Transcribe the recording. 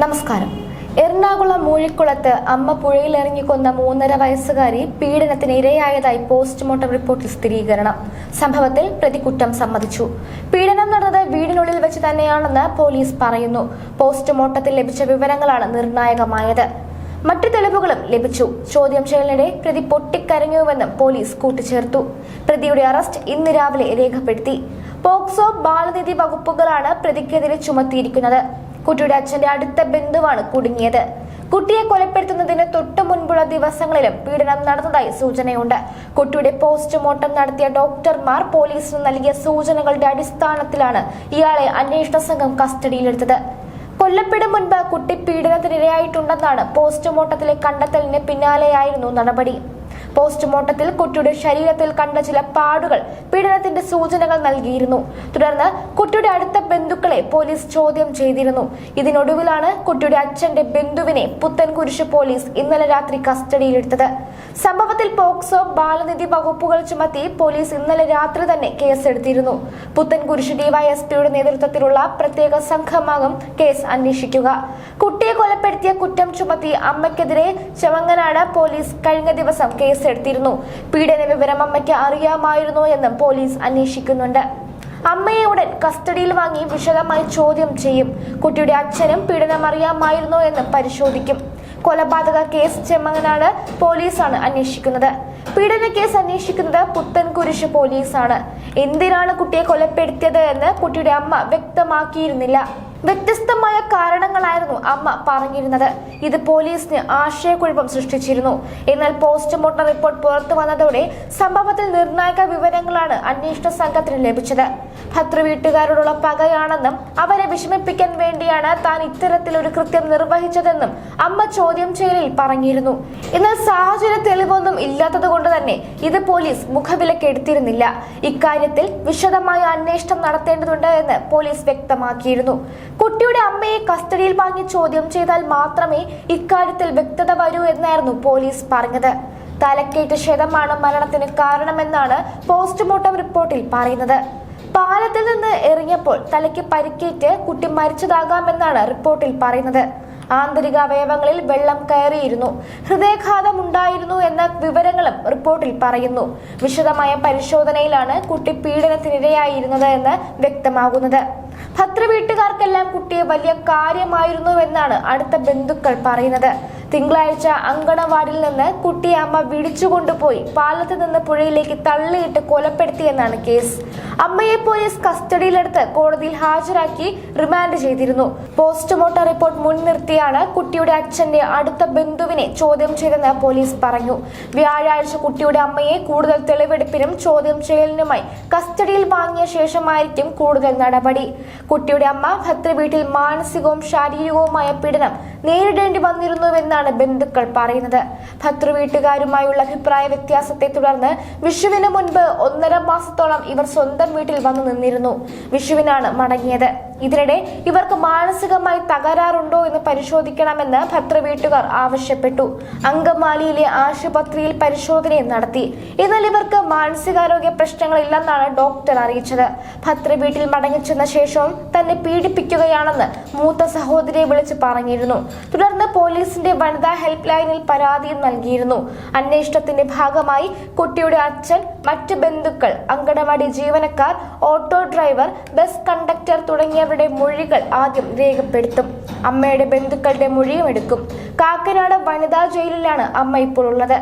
നമസ്കാരം. എറണാകുളം മൂഴിക്കുളത്ത് അമ്മ പുഴയിലിറങ്ങി കൊന്ന മൂന്നര വയസ്സുകാരി പീഡനത്തിന് ഇരയായതായി പോസ്റ്റ്മോർട്ടം റിപ്പോർട്ടിൽ സ്ഥിരീകരണം. സംഭവത്തിൽ പ്രതി കുറ്റം സമ്മതിച്ചു. പീഡനം നടന്നത് വീടിനുള്ളിൽ വെച്ച് തന്നെയാണെന്ന് പോലീസ് പറയുന്നു. പോസ്റ്റ്മോർട്ടത്തിൽ ലഭിച്ച വിവരങ്ങളാണ് നിർണായകമായത്. മറ്റു തെളിവുകളും ലഭിച്ചു. ചോദ്യം ചെയ്യലിനിടെ പ്രതി പൊട്ടിക്കരഞ്ഞുവെന്നും പോലീസ് കൂട്ടിച്ചേർത്തു. പ്രതിയുടെ അറസ്റ്റ് ഇന്ന് രാവിലെ രേഖപ്പെടുത്തി. പോക്സോ ബാലനിധി വകുപ്പുകളാണ് പ്രതിക്കെതിരെ ചുമത്തിയിരിക്കുന്നത്. കുട്ടിയുടെ അച്ഛന്റെ അടുത്ത ബന്ധുവാണ് കുടുങ്ങിയത്. കുട്ടിയെ കൊലപ്പെടുത്തുന്നതിന് തൊട്ടു മുൻപുള്ള ദിവസങ്ങളിലും പീഡനം നടന്നതായി സൂചനയുണ്ട്. കുട്ടിയുടെ പോസ്റ്റ്മോർട്ടം നടത്തിയ ഡോക്ടർമാർ പോലീസിന് നൽകിയ സൂചനകളുടെ അടിസ്ഥാനത്തിലാണ് ഇയാളെ അന്വേഷണ സംഘം കസ്റ്റഡിയിലെടുത്തത്. കൊല്ലപ്പെടും മുൻപ് കുട്ടി പീഡനത്തിനിരയായിട്ടുണ്ടെന്നാണ് പോസ്റ്റ്മോർട്ടത്തിലെ കണ്ടെത്തലിന് പിന്നാലെയായിരുന്നു നടപടി. പോസ്റ്റ്മോർട്ടത്തിൽ കുട്ടിയുടെ ശരീരത്തിൽ കണ്ട ചില പാടുകൾ പീഡനത്തിന്റെ സൂചനകൾ നൽകിയിരുന്നു. തുടർന്ന് കുട്ടിയുടെ അടുത്ത ബന്ധുക്കളെ പോലീസ് ചോദ്യം ചെയ്തിരുന്നു. ഇതിനൊടുവിലാണ് കുട്ടിയുടെ അച്ഛന്റെ ബന്ധുവിനെ പുത്തൻകുരിശ് പോലീസ് ഇന്നലെ രാത്രി കസ്റ്റഡിയിലെടുത്തത്. സംഭവത്തിൽ പോക്സോ ബാലനിധി വകുപ്പുകൾ ചുമത്തി പോലീസ് ഇന്നലെ രാത്രി തന്നെ കേസെടുത്തിരുന്നു. പുത്തൻകുരിശ് ഡിവൈഎസ്പിയുടെ നേതൃത്വത്തിലുള്ള പ്രത്യേക സംഘമാകും കേസ് അന്വേഷിക്കുക. കുട്ടിയെ കൊലപ്പെടുത്തിയ കുറ്റം ചുമത്തി അമ്മയ്ക്കെതിരെ ചെവങ്ങനാട് പോലീസ് കഴിഞ്ഞ ദിവസം കേസെടുത്തിരുന്നു. പീഡന വിവരം അമ്മയ്ക്ക് അറിയാമായിരുന്നോ എന്നും പോലീസ് അന്വേഷിക്കുന്നുണ്ട്. അമ്മയെ ഉടൻ കസ്റ്റഡിയിൽ വാങ്ങി വിശദമായി ചോദ്യം ചെയ്യും. കുട്ടിയുടെ അച്ഛനും പീഡനം അറിയാമായിരുന്നോ എന്ന് പരിശോധിക്കും. കൊലപാതക കേസ് ചെമ്മങ്ങനാട് പോലീസാണ് അന്വേഷിക്കുന്നത്. പീഡന കേസ് അന്വേഷിക്കുന്നത് പുത്തൻകുരിശ് പോലീസാണ്. എന്തിനാണ് കുട്ടിയെ കൊലപ്പെടുത്തിയത് എന്ന് കുട്ടിയുടെ അമ്മ വ്യക്തമാക്കിയിരുന്നില്ല. വ്യത്യസ്തമായ കാരണങ്ങളായിരുന്നു അമ്മ പറഞ്ഞിരുന്നത്. ഇത് പോലീസിന് ആശയക്കുഴപ്പം സൃഷ്ടിച്ചിരുന്നു. എന്നാൽ പോസ്റ്റ്മോർട്ടം റിപ്പോർട്ട് പുറത്തു വന്നതോടെ സംഭവത്തിൽ നിർണായക വിവരങ്ങളാണ് അന്വേഷണ സംഘത്തിന് ലഭിച്ചത്. ഭദ്ര വീട്ടുകാരോടുള്ള പകയാണെന്നും അവരെ വിഷമിപ്പിക്കാൻ വേണ്ടിയാണ് താൻ ഇത്തരത്തിലൊരു കൃത്യം നിർവഹിച്ചതെന്നും അമ്മ ചോദ്യം ചെയ്യലിൽ പറഞ്ഞിരുന്നു. എന്നാൽ സാഹചര്യ തെളിവൊന്നും ഇല്ലാത്തത് കൊണ്ട് തന്നെ ഇത് പോലീസ് മുഖവിലക്കെടുത്തിരുന്നില്ല ഇക്കാര്യത്തിൽ വിശദമായ അന്വേഷണം നടത്തേണ്ടതുണ്ട് എന്ന് പോലീസ് വ്യക്തമാക്കിയിരുന്നു. കുട്ടിയുടെ അമ്മയെ കസ്റ്റഡിയിൽ വാങ്ങി ചോദ്യം ചെയ്താൽ മാത്രമേ ഇക്കാര്യത്തിൽ വ്യക്തത വരൂ എന്നായിരുന്നു പോലീസ് പറഞ്ഞത്. തലക്കേറ്റ ക്ഷതമാണ് മരണത്തിന് കാരണമെന്നാണ് പോസ്റ്റ്മോർട്ടം റിപ്പോർട്ടിൽ പറയുന്നത്. പാലത്തിൽ നിന്ന് എറിഞ്ഞപ്പോൾ തലയ്ക്ക് പരിക്കേറ്റ് കുട്ടി മരിച്ചതാകാമെന്നാണ് റിപ്പോർട്ടിൽ പറയുന്നത്. ആന്തരിക അവയവങ്ങളിൽ വെള്ളം കയറിയിരുന്നു. ഹൃദയഘാതം ഉണ്ടായിരുന്നു എന്ന വിവരങ്ങളും റിപ്പോർട്ടിൽ പറയുന്നു. വിശദമായ പരിശോധനയിലാണ് കുട്ടി പീഡനത്തിനിരയായിരുന്നത് എന്ന് വ്യക്തമാകുന്നത്. ഭദ്ര വീട്ടുകാർക്കെല്ലാം കുട്ടിയെ വലിയ കാര്യമായിരുന്നുവെന്നാണ് അടുത്ത ബന്ധുക്കൾ പറയുന്നത്. തിങ്കളാഴ്ച അങ്കണവാടിയിൽ നിന്ന് കുട്ടിയെ അമ്മ വിളിച്ചുകൊണ്ടുപോയി പാലത്ത് നിന്ന് പുഴയിലേക്ക് തള്ളിയിട്ട് കൊലപ്പെടുത്തിയെന്നാണ് കേസ്. അമ്മയെ പോലീസ് കസ്റ്റഡിയിലെടുത്ത് കോടതിയിൽ ഹാജരാക്കി റിമാൻഡ് ചെയ്തിരുന്നു. പോസ്റ്റ്മോർട്ടം റിപ്പോർട്ട് മുൻനിർത്തിയാണ് കുട്ടിയുടെ അച്ഛന്റെ അടുത്ത ബന്ധുവിനെ ചോദ്യം ചെയ്തെന്ന് പോലീസ് പറഞ്ഞു. വ്യാഴാഴ്ച കുട്ടിയുടെ അമ്മയെ കൂടുതൽ തെളിവെടുപ്പിനും ചോദ്യം ചെയ്യലിനുമായി കസ്റ്റഡിയിൽ വാങ്ങിയ ശേഷമായിരിക്കും കൂടുതൽ നടപടി. കുട്ടിയുടെ അമ്മ ഭർത്തൃ വീട്ടിൽ മാനസികവും ശാരീരികവുമായ പീഡനം നേരിടേണ്ടി വന്നിരുന്നുവെന്നാണ് ബന്ധുക്കൾ പറയുന്നത്. ഭർത്തൃ വീട്ടുകാരുമായുള്ള അഭിപ്രായ വ്യത്യാസത്തെ തുടർന്ന് വിഷുവിന് മുൻപ് ഒന്നര മാസത്തോളം ഇവർ സ്വന്തം വീട്ടിൽ വന്നു നിന്നിരുന്നു. വിഷുവിനാണ് മടങ്ങിയത്. ഇതിനിടെ ഇവർക്ക് മാനസികമായി തകരാറുണ്ടോ എന്ന് പരിശോധിക്കണമെന്ന് ഭദ്ര വീട്ടുകാർ ആവശ്യപ്പെട്ടു. അങ്കമാലിയിലെ ആശുപത്രിയിൽ പരിശോധനയും നടത്തി. എന്നാൽ ഇവർക്ക് മാനസികാരോഗ്യ പ്രശ്നങ്ങളില്ലെന്നാണ് ഡോക്ടർ അറിയിച്ചത്. ഭദ്ര വീട്ടിൽ മടങ്ങിച്ചെന്ന ശേഷവും തന്നെ പീഡിപ്പിക്കുകയാണെന്ന് മൂത്ത സഹോദരിയെ വിളിച്ച് പറഞ്ഞിരുന്നു. തുടർന്ന് പോലീസിന്റെ വനിതാ ഹെൽപ്പ് ലൈനിൽ പരാതിയും നൽകിയിരുന്നു. അന്വേഷണത്തിന്റെ ഭാഗമായി കുട്ടിയുടെ അച്ഛൻ മറ്റ് ബന്ധുക്കൾ അങ്കണവാടി ജീവനക്കാർ ഓട്ടോ ഡ്രൈവർ ബസ് കണ്ടക്ടർ തുടങ്ങിയവരുടെ മൊഴികൾ ആദ്യം രേഖപ്പെടുത്തും. അമ്മയുടെ ബന്ധുക്കളുടെ മൊഴിയും എടുക്കും. കാക്കനാട് വനിതാ ജയിലിലാണ് അമ്മ ഇപ്പോൾ ഉള്ളത്.